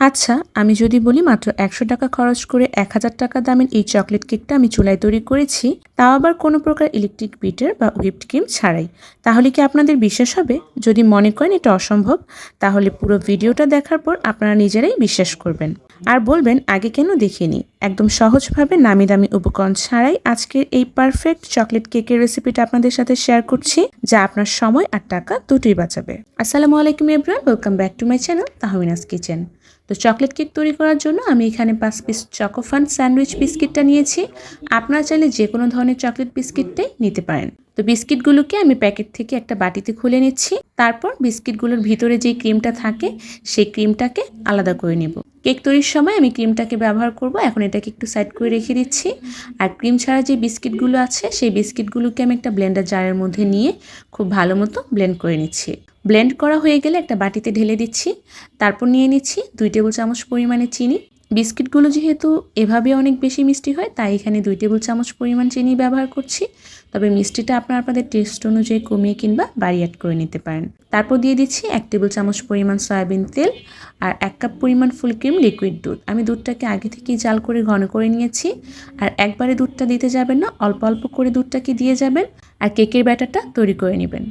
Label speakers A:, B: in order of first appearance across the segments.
A: আচ্ছা আমি যদি বলি মাত্র একশো টাকা খরচ করে এক হাজার টাকা দামের এই চকলেট কেকটা আমি চুলায় তৈরি করেছি, তাও আবার কোনো প্রকার ইলেকট্রিক বিটার বা হুইপড ক্রিম ছাড়াই। তাহলে কি আপনাদের বিশ্বাস হবে? যদি মনে করেন এটা অসম্ভব, তাহলে পুরো ভিডিওটা দেখার পর আপনারা নিজেরাই বিশ্বাস করবেন। আর বলবেন, আগে কেন দেখিনি? একদম সহজভাবে নামি দামি উপকরণ ছাড়াই আজকের এই পারফেক্ট চকলেট কেকের রেসিপিটা আপনাদের সাথে শেয়ার করছি, যা আপনার সময় আর টাকা দুটোই বাঁচাবে। আসসালামু আলাইকুম everyone welcome back to my channel Tahmina's kitchen তো চকলেট কেক তৈরি করার জন্য আমি এখানে পাঁচ পিস চকোফান স্যান্ডউইচ বিস্কিটটা নিয়েছি। আপনারা চাইলে যে কোনো ধরনের চকলেট বিস্কিটটাই নিতে পারেন। তো বিস্কিটগুলোকে আমি প্যাকেট থেকে একটা বাটিতে খুলে নিচ্ছি। তারপর বিস্কিটগুলোর ভিতরে যে ক্রিমটা থাকে, সেই ক্রিমটাকে আলাদা করে নেব। কেক তৈরির সময় আমি ক্রিমটাকে ব্যবহার করব। এখন এটাকে একটু সাইড করে রেখে দিচ্ছি। আর ক্রিম ছাড়া যে বিস্কিটগুলো আছে, সেই বিস্কিটগুলোকে আমি একটা ব্লেন্ডার জারের মধ্যে নিয়ে খুব ভালো মতো ব্লেন্ড করে নিচ্ছি। ব্লেন্ড করা হয়ে গেলে একটা বাটিতে ঢেলে দিচ্ছি। তারপর নিয়ে নিচ্ছি দুই টেবিল চামচ পরিমাণে চিনি। বিস্কিটগুলো যেহেতু এভাবে অনেক বেশি মিষ্টি হয়, তাই এখানে দুই টেবিল চামচ পরিমাণ চিনি ব্যবহার করছি। তবে মিষ্টিটা আপনার আপনাদের টেস্ট অনুযায়ী কমিয়ে কিংবা বাড়ি অ্যাড করে নিতে পারেন। তারপর দিয়ে দিচ্ছি এক টেবিল চামচ পরিমাণ সয়াবিন তেল আর এক কাপ পরিমাণ ফুল ক্রিম লিকুইড দুধ। আমি দুধটাকে আগে থেকেই জাল করে ঘন করে নিয়েছি আর একবারে দুধটা দিতে যাবেন না, অল্প অল্প করে দুধটাকে দিয়ে যাবেন আর কেকের ব্যাটারটা তৈরি করে নেবেন।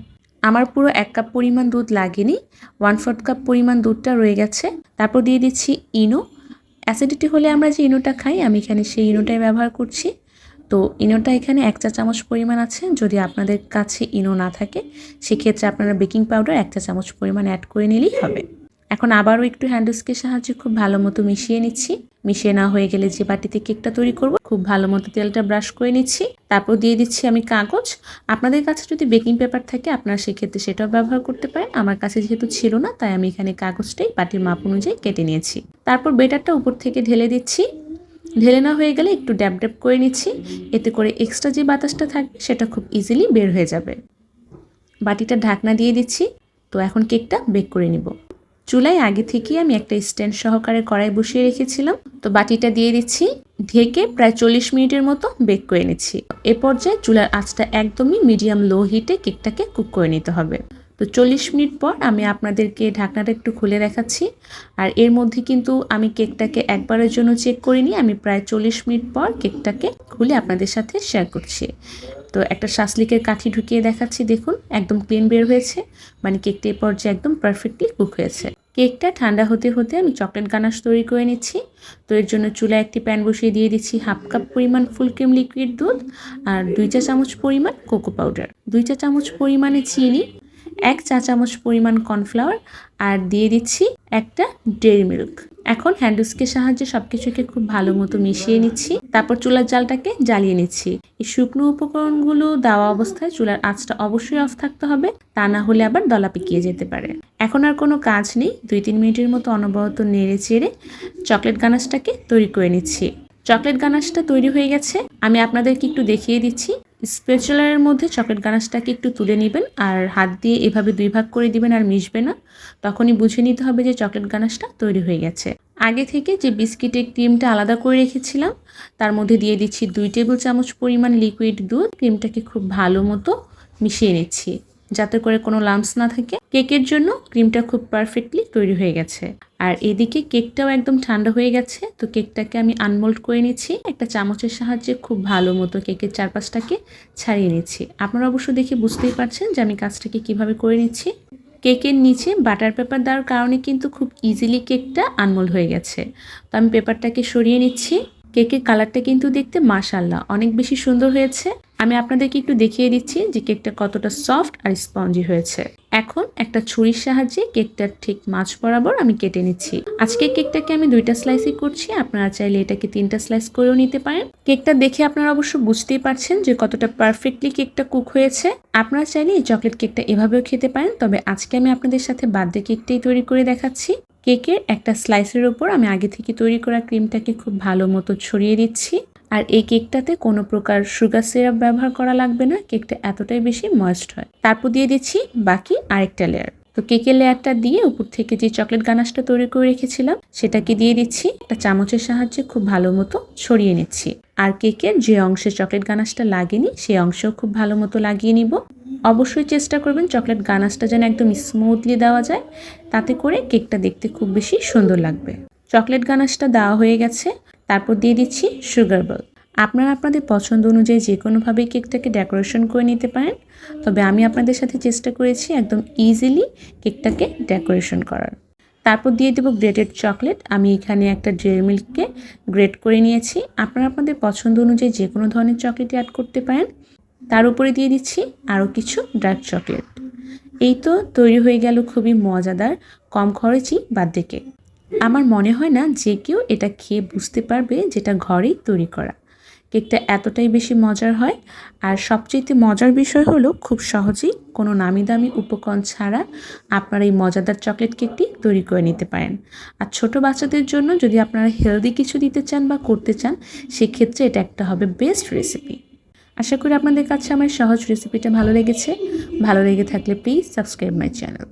A: আমার পুরো এক কাপ পরিমাণ দুধ লাগেনি ওয়ান ফোর্থ কাপ পরিমাণ দুধটা রয়ে গেছে। তারপর দিয়ে দিচ্ছি ইনো অ্যাসিডিটি হলে আমরা যে ইনোটা খাই, আমি এখানে সেই ইনোটাই ব্যবহার করছি। তো ইনোটা এখানে এক চা চামচ পরিমাণ আছে। যদি আপনাদের কাছে ইনো না থাকে, সেক্ষেত্রে আপনারা বেকিং পাউডার এক চা চামচ পরিমাণ অ্যাড করে নিলেই হবে। এখন আবারও একটু হ্যান্ডউস্কের সাহায্যে খুব ভালো মতো মিশিয়ে নিচ্ছি। মিশিয়ে না হয়ে গেলে যে বাটিতে কেকটা তৈরি করব, খুব ভালো মতো তেলটা ব্রাশ করে নিচ্ছি। তারপর দিয়ে দিচ্ছি আমি কাগজ। আপনাদের কাছে যদি বেকিং পেপার থাকে, আপনারা সেক্ষেত্রে সেটাও ব্যবহার করতে পারেন। আমার কাছে যেহেতু ছিল না, তাই আমি এখানে কাগজটাই বাটির মাপ অনুযায়ী কেটে নিয়েছি। তারপর বেটারটা উপর থেকে ঢেলে দিচ্ছি। ঢেলে না হয়ে গেলে একটু ড্যাব ড্যাব করে নিচ্ছি। এতে করে এক্সট্রা যে বাতাসটা থাকবে, সেটা খুব ইজিলি বের হয়ে যাবে। বাটিটা ঢাকনা দিয়ে দিচ্ছি। তো এখন কেকটা বেক করে নিব। চুলায় আগে থেকেই আমি একটা স্ট্যান্ড সহকারে কড়াই বসিয়ে রেখেছিলাম। তো বাটিটা দিয়ে দিচ্ছি, ঢেকে প্রায় চল্লিশ মিনিটের মতো বেক করে নিচ্ছি। এ পর্যায়ে চুলার আঁচটা একদমই মিডিয়াম লো হিটে কেকটাকে কুক করে নিতে হবে। তো চল্লিশ মিনিট পর আমি আপনাদেরকে ঢাকনাটা একটু খুলে দেখাচ্ছি। আর এর মধ্যে কিন্তু আমি কেকটাকে একবারের জন্য চেক করিনি, আমি প্রায় চল্লিশ মিনিট পর কেকটাকে খুলে আপনাদের সাথে শেয়ার করছি। তো একটা শাসলিকের কাঠি ঢুকিয়ে দেখাচ্ছি, দেখুন, একদম ক্লিন বের হয়েছে। মানে কেকটা এ পর্যায়ে একদম পারফেক্টলি কুক হয়েছে। কেকটা ঠান্ডা হতে হতে আমি চকলেট গানাশ তৈরি করে নিচ্ছি। তো এর জন্য চুলায় একটি প্যান বসিয়ে দিয়ে দিচ্ছি হাফ কাপ পরিমাণ ফুল ক্রিম লিকুইড দুধ আর দুই চা চামচ পরিমাণ কোকো পাউডার। দুই চা চামচ পরিমাণে চিনি এক চা চামচ পরিমাণ কর্নফ্লাওয়ার আর দিয়ে দিচ্ছি একটা ডেরি মিল্ক। এখন হ্যান্ডউস্কের সাহায্যে সব কিছুকে খুব ভালো মতো মিশিয়ে নিচ্ছি। তারপর চুলার জালটাকে জ্বালিয়ে নিচ্ছি। এই শুকনো উপকরণগুলো দেওয়া অবস্থায় চুলার আঁচটা অবশ্যই অফ থাকতে হবে, তা না হলে আবার দলা পেকিয়ে যেতে পারে। এখন আর কোনো কাজ নেই, দুই তিন মিনিটের মতো অনবরত নেড়ে চেড়ে চকলেট গানাশটাকে তৈরি করে নিচ্ছি। চকলেট গানাশটা তৈরি হয়ে গেছে। আমি আপনাদেরকে একটু দেখিয়ে দিচ্ছি। স্পেচুলারের মধ্যে চকলেট গানাশটাকে একটু তুলে নেবেন আর হাত দিয়ে এভাবে দুই ভাগ করে দিবেন আর মিশবে না। তখনই বুঝে নিতে হবে যে চকলেট গানাশটা তৈরি হয়ে গেছে। আগে থেকে যে বিস্কিটের ক্রিমটা আলাদা করে রেখেছিলাম, তার মধ্যে দিয়ে দিচ্ছি দুই টেবিল চামচ পরিমাণ লিকুইড দুধ। ক্রিমটাকে খুব ভালো মতো মিশিয়ে নিচ্ছি। যাতে করে কোনো লাম্পস না থাকে। কেকের জন্য ক্রিমটা খুব পারফেক্টলি তৈরি হয়ে গেছে। আর এদিকে কেকটাও একদম ঠান্ডা হয়ে গেছে। তো কেকটাকে আমি আনমোল্ড করে নিচ্ছি। একটা চামচের সাহায্যে খুব ভালো মতো কেকের চারপাশটাকে ছাড়িয়ে নিচ্ছি। আপনারা অবশ্য দেখে বুঝতেই পারছেন যে আমি কাজটাকে কীভাবে করে নিচ্ছি। কেকের নিচে বাটার পেপার দেওয়ার কারণে কিন্তু খুব ইজিলি কেকটা আনমোল্ড হয়ে গেছে। তো আমি পেপারটাকে সরিয়ে নিচ্ছি। কেকের কালারটা কিন্তু দেখতে মাশাল্লাহ অনেক বেশি সুন্দর হয়েছে। আমি আপনাদেরকে একটু দেখিয়ে দিচ্ছি যে কেকটা কতটা সফট আর স্পঞ্জি হয়েছে। এখন একটা ছুরির সাহায্যে কেকটার ঠিক মাছ বরাবর আমি কেটে নিচ্ছি। আজকে কেকটাকে আমি দুইটা স্লাইসই করছি। আপনারা চাইলে এটাকে তিনটা স্লাইস করেও নিতে পারেন। কেকটা দেখে আপনারা অবশ্য বুঝতেই পারছেন যে কতটা পারফেক্টলি কেকটা কুক হয়েছে। আপনারা চাইলে এই চকলেট কেকটা এভাবেও খেতে পারেন, তবে আজকে আমি আপনাদের সাথে বার্থডে কেকটাই তৈরি করে দেখাচ্ছি। কেকের একটা স্লাইসের ওপর আমি আগে থেকে তৈরি করা ক্রিমটাকে খুব ভালো মতো ছড়িয়ে দিচ্ছি। আর এই কেকটাতে কোনো প্রকার সুগার সিরাপ ব্যবহার করা লাগবে না, কেকটা এতটাই বেশি ময়েস্ট হয়। তারপর দিয়ে দিচ্ছি বাকি আরেকটা লেয়ার তো কেকের লেয়ারটা দিয়ে উপর থেকে যে চকলেট গানাশটা তৈরি করে রেখেছিলাম, সেটাকে দিয়ে দিচ্ছি, একটা চামচের সাহায্যে খুব ভালো মতো ছড়িয়ে নিচ্ছি। আর কেকের যে অংশে চকলেট গানাশটা লাগেনি, সেই অংশেও খুব ভালো মতো লাগিয়ে নিব। অবশ্যই চেষ্টা করবেন চকলেট গানাশটা যেন একদম স্মুথলি দেওয়া যায়, তাতে করে কেকটা দেখতে খুব বেশি সুন্দর লাগবে। চকলেট গানাশটা দেওয়া হয়ে গেছে। তারপর দিয়ে দিচ্ছি সুগার বল আপনারা আপনাদের পছন্দ অনুযায়ী যে কোনোভাবেই কেকটাকে ডেকোরেশন করে নিতে পারেন, তবে আমি আপনাদের সাথে চেষ্টা করেছি একদম ইজিলি কেকটাকে ডেকোরেশন করার। তারপর দিয়ে দেবো গ্রেটেড চকলেট আমি এখানে একটা ডেয়ারি মিল্ককে গ্রেট করে নিয়েছি। আপনারা আপনাদের পছন্দ অনুযায়ী যে কোনো ধরনের চকলেট অ্যাড করতে পারেন। তার উপরে দিয়ে দিচ্ছি আরও কিছু ডার্ক চকলেট এই তো তৈরি হয়ে গেল খুবই মজাদার, কম খরচই বার্থডে কেক আমার মনে হয় না যে কেউ এটা খেয়ে বুঝতে পারবে যেটা ঘরেই তৈরি করা। কেকটা এতটাই বেশি মজার হয়, আর সবচেয়ে মজার বিষয় হলো খুব সহজেই কোনো নামি দামি উপকরণ ছাড়া আপনারা এই মজাদার চকলেট কেকটি তৈরি করে নিতে পারেন। আর ছোট বাচ্চাদের জন্য যদি আপনারা হেলদি কিছু দিতে চান বা করতে চান, সেক্ষেত্রে এটা একটা হবে বেস্ট রেসিপি। আশা করি আপনাদের কাছে আমার সহজ রেসিপিটা ভালো লেগেছে। ভালো লেগে থাকলে প্লিজ সাবস্ক্রাইব মাই চ্যানেল।